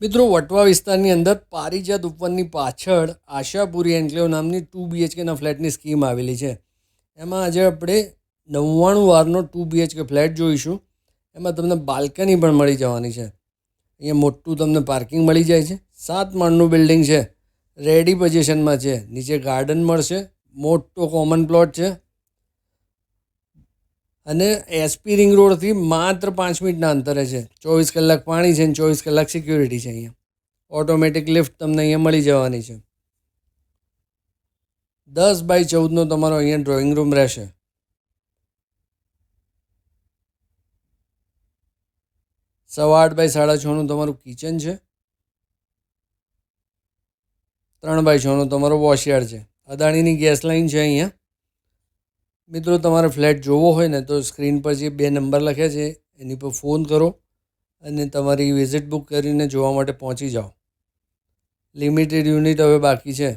મિત્રો, વટવા વિસ્તારની અંદર પારિજાત ઉપવનની પાછળ આશાપુરી એન્કલેવ નામની ટુ બીએચકેના ફ્લેટની સ્કીમ આવેલી છે. એમાં આજે આપણે નવ્વાણું વારનો ટુ બીએચકે ફ્લેટ જોઈશું. એમાં તમને બાલ્કની પણ મળી જવાની છે. અહીંયા મોટું તમને પાર્કિંગ મળી જાય છે. સાત માળનું બિલ્ડિંગ છે. રેડી પોઝિશનમાં છે. નીચે ગાર્ડન મળશે. મોટો કોમન પ્લોટ છે. અને એસપી રિંગ રોડથી માત્ર પાંચ મિનિટના અંતરે છે. ચોવીસ કલાક પાણી છે અને ચોવીસ કલાક સિક્યુરિટી છે અહીંયા. ઓટોમેટિક લિફ્ટ તમને અહીંયા મળી જવાની છે. દસ બાય ચૌદનો તમારો અહીંયા ડ્રોઈંગ રૂમ રહેશે. સવા આઠ બાય સાડા છનું તમારું કિચન છે. ત્રણ બાય છનો તમારો વોશયાર્ડ છે. અદાણીની ગેસ લાઇન છે અહીંયા. મિત્રો, તમારે ફ્લેટ જોવો હોય ને તો સ્ક્રીન પર જે બે નંબર લખ્યા છે, એની પર ફોન કરો અને તમારી વિઝિટ બુક કરીને જોવા માટે પહોંચી જાઓ. લિમિટેડ યુનિટ હવે બાકી છે.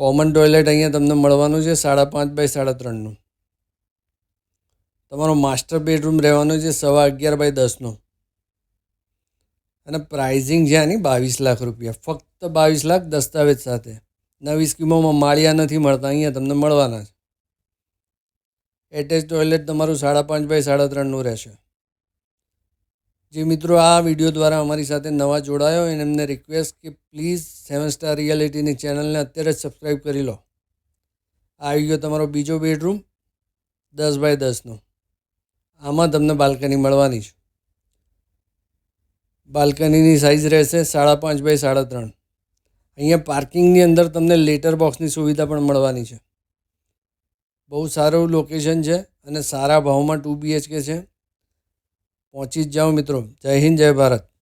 કોમન ટોયલેટ અહીંયા તમને મળવાનું છે સાડા પાંચ બાય સાડા ત્રણનું તમારો માસ્ટર બેડરૂમ રહેવાનો છે સવા અગિયાર બાય દસનો અને પ્રાઇઝિંગ છે આની બાવીસ લાખ રૂપિયા. ફક્ત બાવીસ લાખ દસ્તાવેજ સાથે. નવી સ્કીમોમાં માળિયા નથી મળતા, અહીંયા તમને મળવાના છે. એટેચ ટોયલેટ તમારું સાડા પાંચ બાય સાડા ત્રણનું રહેશે. જે મિત્રો, આ વીડિયો દ્વારા અમારી સાથે નવા જોડાયો અને એમને રિક્વેસ્ટ કે પ્લીઝ સેવન સ્ટાર રિયાલિટીની ચેનલને અત્યારે જ સબસ્ક્રાઈબ કરી લો. આવી ગયો તમારો બીજો બેડરૂમ દસ બાય દસનો. આમાં તમને બાલ્કની મળવાની છે. બાલ્કનીની સાઇઝ રહેશે સાડા પાંચ બાય સાડા ત્રણ. અહીંયા પાર્કિંગની અંદર તમને લેટર બોક્સની સુવિધા પણ મળવાની છે. બહુ સારું લોકેશન છે અને સારા ભાવમાં ટુ બીએચકે છે. પહોંચી જ જાઓ મિત્રો. જય હિન્દ, જય ભારત.